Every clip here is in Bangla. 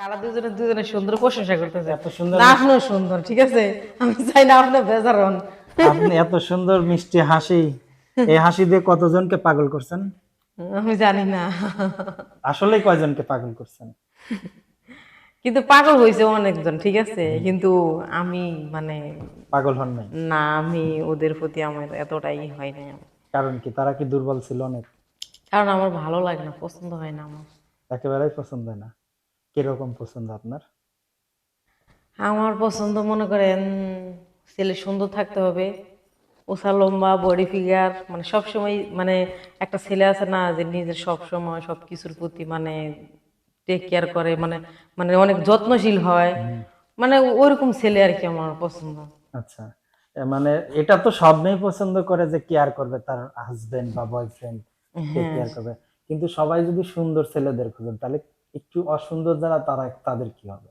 তারা দুজনে দুজনে সুন্দর প্রশংসা করতেছে। এত সুন্দর আপনিও সুন্দর ঠিক আছে? আমি চাই না আপনি বেজার হন আপনি এত সুন্দর মিষ্টি হাসি। এই হাসি দিয়ে কতজনকে পাগল করছেন? আমি জানি না। আসলে কয়জনকে পাগল করছেন? কিন্তু পাগল হয়েছে অনেকজন ঠিক আছে? কিন্তু আমি মানে পাগল হন নাই? না আমি ওদের প্রতি আমার এতটাই হয় না কারণ কি? তারা কি দুর্বল ছিল অনেক? কারণ আমার ভালো লাগে না পছন্দ হয় না আমার। একেবারেই পছন্দ হয় না। কীরকম পছন্দ আপনার? আমার পছন্দ মনে করেন ছেলে সুন্দর থাকতে হবে ওসা লম্বা বডি ফিগার মানে সবসময় মানে একটা ছেলে আছে না যে নিজের সব সময় সব কিছুর প্রতি মানে টেক কেয়ার করে মানে মানে অনেক যত্নশীল হয়। মানে ওইরকম ছেলে আর কি আমার পছন্দ। আচ্ছা মানে এটা তো সব মেয়ে পছন্দ করে যে কেয়ার করবে তার হাজবেন্ড বা বয়ফ্রেন্ড কেয়ার করবে। কিন্তু সবাই যদি সুন্দর ছেলেদের খুঁজেন তাহলে একটু অসুন্দর যারা তারা তাদের কি হবে?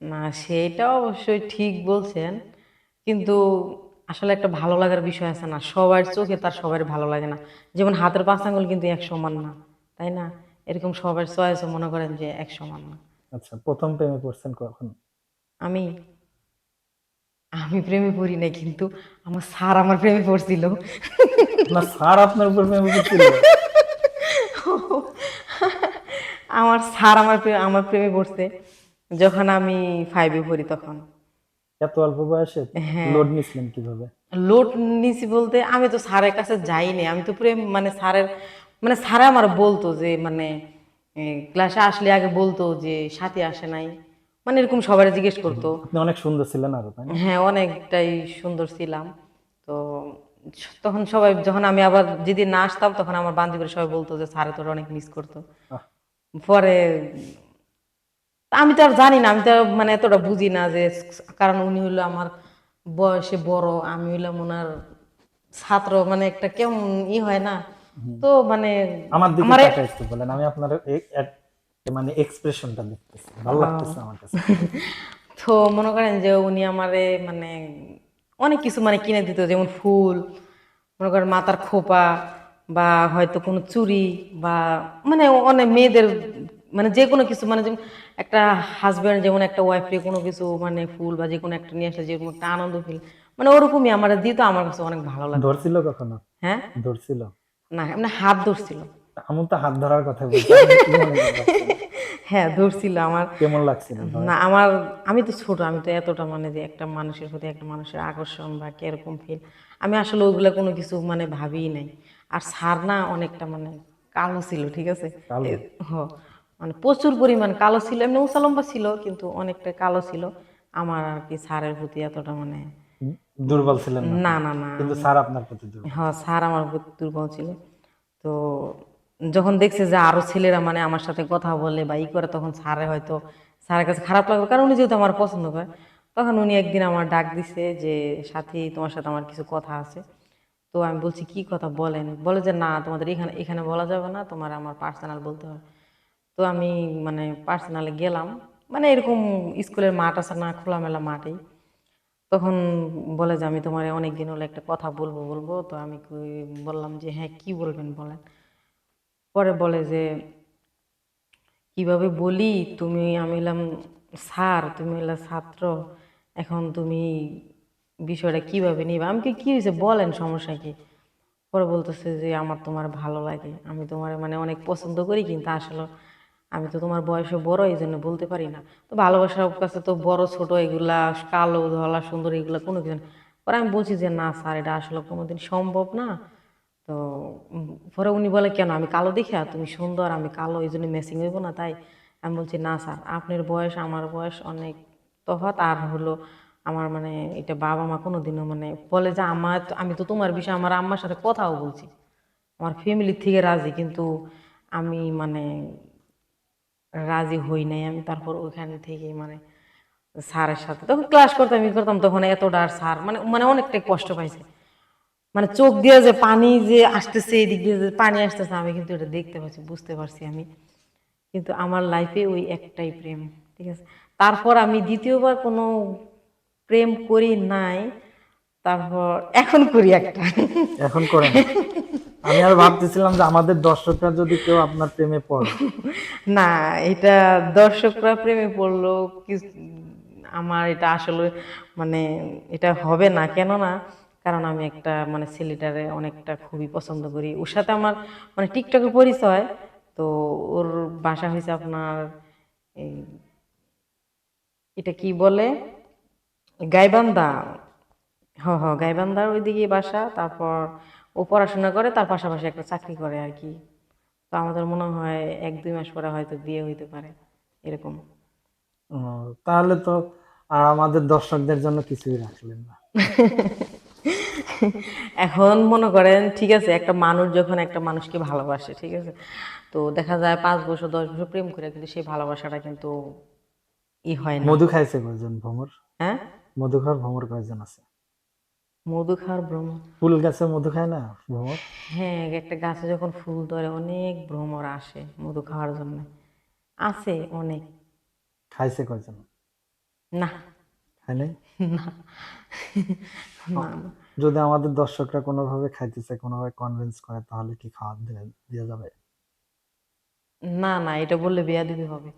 না সেটা অবশ্যই ঠিক বলছেন। কিন্তু আসলে একটা ভালো লাগার বিষয় আছে না সবার চোখে তার সবার ভালো লাগে না। যেমন হাতের পাঁচ আঙ্গুল কিন্তু এক সমান না তাই না? এরকম সবার চয়েসও মনে করেন যে এক সমান না। আচ্ছা প্রথম প্রেমে পড়ছেন কখন? আমি আমি প্রেমে পড়ি নাই কিন্তু আমার স্যার আমার প্রেমে পড়ছিল। না স্যার আপনার উপর প্রেমে পড়ছিল? আমার স্যার আমার আমার প্রেমে পড়ছে। যখন আমি ফাইভে পড়ি তখন। এত অল্প বয়সে? হ্যাঁ। লোড নিছিলেন কীভাবে? লোড নিছি বলতে আমি তো স্যারের কাছে যাইনি। আমি তো প্রেম মানে স্যারের মানে স্যারে আমার বলতো যে মানে ক্লাসে আসলে আগে বলতো যে সাথে আসে নাই। মানে এরকম সবাই জিজ্ঞেস করতো। অনেক সুন্দর ছিলেন আরও হ্যাঁ অনেকটাই সুন্দর ছিলাম। তো তখন সবাই যখন আমি আবার যেদিন না আসতাম তখন আমার বান্ধবীরা সবাই বলতো যে স্যারে তোর অনেক মিস করতো। পরে আমি তো আর জানি না আমি তো মানে এতটা বুঝি না যে কারণ উনি হলো আমার বয়সে বড় আমি হইলাম ওনার ছাত্র মানে একটা কেমন ই হয় না। তো মানে আমার দিকে একটু বলেন আমি আপনার মানে এক্সপ্রেশনটা দেখতেছি ভালো লাগতেছে আমার কাছে। তো মনে করেন যে উনি আমারে মানে অনেক কিছু মানে কিনে দিত যেমন ফুল মনে করেন মাথার খোপা বা হয়তো কোনো চুরি বা মানে অনেক মেয়েদের মানে যে কোনো কিছু মানে যেমন একটা হাজব্যান্ড যেমন একটা ওয়াইফকে কোনো কিছু মানে ফুল বা যে কোনো একটা নিয়ে আসলে যেরকম একটা আনন্দ ফিল মানে ওরকমই আমার দিত আমার কাছে অনেক ভালো লাগে। ধরছিল কখনো? হ্যাঁ? ধরছিল? না মানে হাত ধরছিল। আমি তো হাত ধরার কথা বলছি। করছেন? হ্যাঁ ধরছিল আমার। কেমন লাগছিল না আমার আমি তো ছোট আমি তো এতটা মানে যে একটা মানুষের প্রতি একটা মানুষের আকর্ষণ বা কীরকম ফিল আমি আসলে ওইগুলো কোনো কিছু মানে ভাবিই নাই। আর সার না অনেকটা মানে কালো ছিল ঠিক আছে? হ মানে প্রচুর পরিমাণ কালো ছিল এমনি উসালম্বা ছিল কিন্তু অনেকটা কালো ছিল। আমার আর কি সারের প্রতি এতটা মানে দুর্বল ছিলেন না? না না না কিন্তু স্যার আপনার প্রতি দুর্বল? হ্যাঁ স্যার আমার প্রতি দুর্বল ছিল। তো যখন দেখছে যে আরও ছেলেরা মানে আমার সাথে কথা বলে বা ই করে, তখন স্যারে হয়তো, স্যারের কাছে খারাপ লাগবে। কারণ উনি যেহেতু আমার পছন্দ করে, তখন উনি একদিন আমার ডাক দিছে যে, সাথী, তোমার সাথে আমার কিছু কথা আছে। তো আমি বলছি, কি কথা? বলেন। বলে যে, না, তোমাদের এখানে এখানে বলা যাবে না, তোমার আমার পার্সোনাল বলতে হবে। তো আমি মানে পার্সোনালে গেলাম। মানে এরকম স্কুলের মাঠ আছে না, খোলামেলা মাঠেই। তখন বলে যে, আমি তোমার অনেক দিন হলো একটা কথা বলব বলব। তো আমি বললাম যে হ্যাঁ কি বলবেন বলেন? পরে বলে যে, কীভাবে বলি? তুমি, আমি হলাম স্যার, তুমি হলো ছাত্র। এখন তুমি বিষয়টা কীভাবে নিবে? আমি কি হয়েছে বলেন, সমস্যা কি? পরে বলতেছে যে, আমার তোমার ভালো লাগে। আমি তোমার মানে অনেক পছন্দ করি, কিন্তু আসলে আমি তো তোমার বয়সে বড় এই জন্য বলতে পারি না। তো ভালোবাসার কাছে তো বড়, ছোট, এগুলা কালো, ধলা, সুন্দর, এগুলা কোনো কিছু পরে আমি বলছি যে, না স্যার, এটা আসলে কোনোদিন সম্ভব না। তো পরে উনি বলে, কেন? আমি কালো দেখি তুমি সুন্দর, আমি কালো এই জন্য ম্যাচিং হইব না। তাই আমি বলছি, না স্যার, আপনার বয়স, আমার বয়স অনেক তফাৎ। আর হলো আমার মানে এটা বাবা মা কোনোদিনও মানে বলে যে, আমার আমি তো তোমার বিষয়ে আমার আম্মার সাথে কথাও বলছি। আমার ফ্যামিলির থেকে রাজি, কিন্তু আমি মানে রাজি হই নাই। আমি তারপর ওইখান থেকে মানে স্যারের সাথে, তখন ক্লাস করতাম, ই করতাম, তখন এতটা আর স্যার মানে মানে অনেকটাই কষ্ট পাইছে। মানে চোখ দিয়ে যে পানি যে আসতেছে এদিক দিয়ে যে পানি আসতেছে আমি কিন্তু এটা দেখতে পাচ্ছি বুঝতে পারছি আমি। কিন্তু আমার লাইফে ওই একটাই প্রেম ঠিক আছে? তারপর আমি দ্বিতীয়বার কোনো প্রেম করি নাই তারপর এখন করি একটা। এখন করেন আমি আর ভাবতেছিলাম যে আমাদের দর্শকরা যদি কেউ আপনার প্রেমে পড়ে। না এটা দর্শকরা প্রেমে পড়ল কি- আমার এটা আসলে মানে এটা হবে না কেন না কারণ আমি একটা মানে ছেলেটারে অনেকটা খুবই পছন্দ করি। ওর সাথে আমার মানে টিকটকে পরিচয় তো ওর বাসা হয়েছে আপনার এই এটা কি বলে? গাইবান্ধা। হ হ গাইবান্ধার ওইদিকে বাসা তারপর ও পড়াশোনা করে তার পাশাপাশি একটা চাকরি করে আর কি। তো আমাদের মনে হয় এক দুই মাস পরে হয়তো বিয়ে হইতে পারে এরকম। তাহলে তো আর আমাদের দর্শকদের জন্য কিছুই রাখলেন না। এখন মনে করেন ঠিক আছে একটা মানুষ যখন একটা মানুষকে ভালোবাসে ঠিক আছে তো দেখা যায় পাঁচ বছর দশ বছর প্রেম করে কিন্তু সেই ভালোবাসাটা কিন্তু ই হয় না। মধু খাইছে কয়জন ভ্রমর? হ্যাঁ? মধু খাওয়ার ভ্রমর কয়জন আছে? মধু খাওয়ার ভ্রম ফুল গাছে মধু খায় না ভ্রমর? হ্যাঁ একটা গাছে যখন ফুল ধরে অনেক ভ্রমর আসে মধু খাওয়ার জন্য। আছে অনেক। খাইছে কয়জন? না। না। না না। যদি আমাদের দর্শকরা কোনোভাবে খাইতেছে কোনোভাবে কনভিন্স করে তাহলে কি খাওয়া দেওয়া যাবে? না না এটা বললে বিয়া দিতে হবে।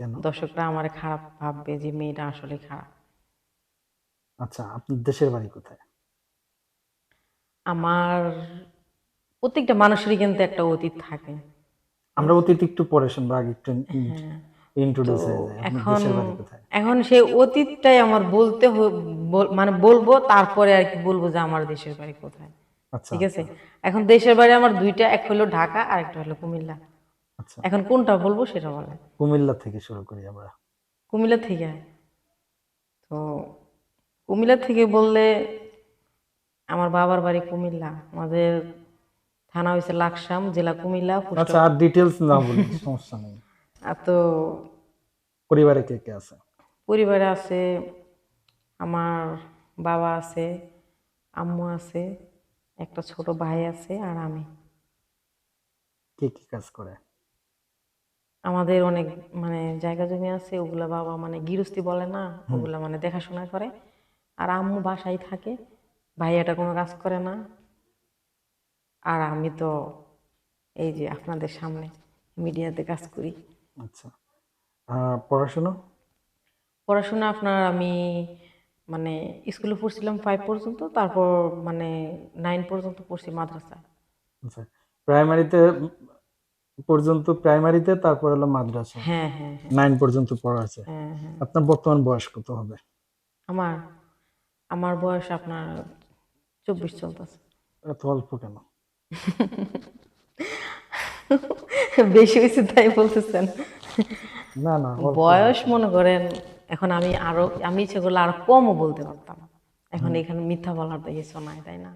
কেন? দর্শকরা আমার খারাপ ভাববে যে মেয়েটা আসলে খারাপ। আচ্ছা আপনার দেশের বাড়ি কোথায়? আমার প্রত্যেকটা মানুষেরই কিন্তু একটা অতীত থাকে। আমরা অতীত একটু পরে শুনব আগে একটু হ্যাঁ। ইন্ট্রোডিউস এখন এখন সেই অতীতটাই আমার বলতে মানে বলব তারপরে আর কি বলব যে আমার দেশের বাড়ি কোথায়। আচ্ছা ঠিক আছে? এখন দেশের বাড়ি আমার দুইটা এক হলো ঢাকা আর একটা হলো কুমিল্লা। আচ্ছা। এখন কোনটা বলব সেটা বলে কুমিল্লা থেকে শুরু করি আমরা। কুমিল্লা থেকে? তো কুমিল্লা থেকে বললে আমার বাবার বাড়ি কুমিল্লা আমাদের থানা হয়েছে লাকসাম জেলা কুমিল্লা আচ্ছা আর ডিটেলস না বলি সমস্যা নেই। আর তো পরিবারে কে কে আছে? পরিবারে আছে আমার বাবা আছে আম্মু আছে একটা ছোট ভাই আছে আর আমি। কে কি কাজ করে? আমাদের অনেক মানে জায়গা জমি আছে ওগুলা বাবা মানে গৃহস্থী বলে না ওগুলা মানে দেখাশোনা করে। আর আম্মু বাসায় থাকে ভাইয়াটা কোনো কাজ করে না। আর আমি তো এই যে আপনাদের সামনে মিডিয়াতে কাজ করি। আচ্ছা। আর পড়াশোনা? পড়াশোনা আপনার আমি মানে স্কুলে পড়ছিলাম ফাইভ পর্যন্ত তারপর মানে নাইন পর্যন্ত পড়ছি মাদ্রাসায়। আচ্ছা প্রাইমারিতে পর্যন্ত প্রাইমারিতে তারপর হলো মাদ্রাসা। হ্যাঁ হ্যাঁ হ্যাঁ। নাইন পর্যন্ত পড়া আছে। হ্যাঁ হ্যাঁ। আপনার বর্তমান বয়স কত হবে? আমার আমার বয়স আপনার চব্বিশ চলতেছে। এত অল্প কেন? বেশি হয়েছে তাই বলতেছেন। না না বয়স মনে করেন এখন আমি আরও আমি সেগুলো আরও কমও বলতে পারতাম। এখন এখানে মিথ্যা বলার তো কিছু নাই তাই না?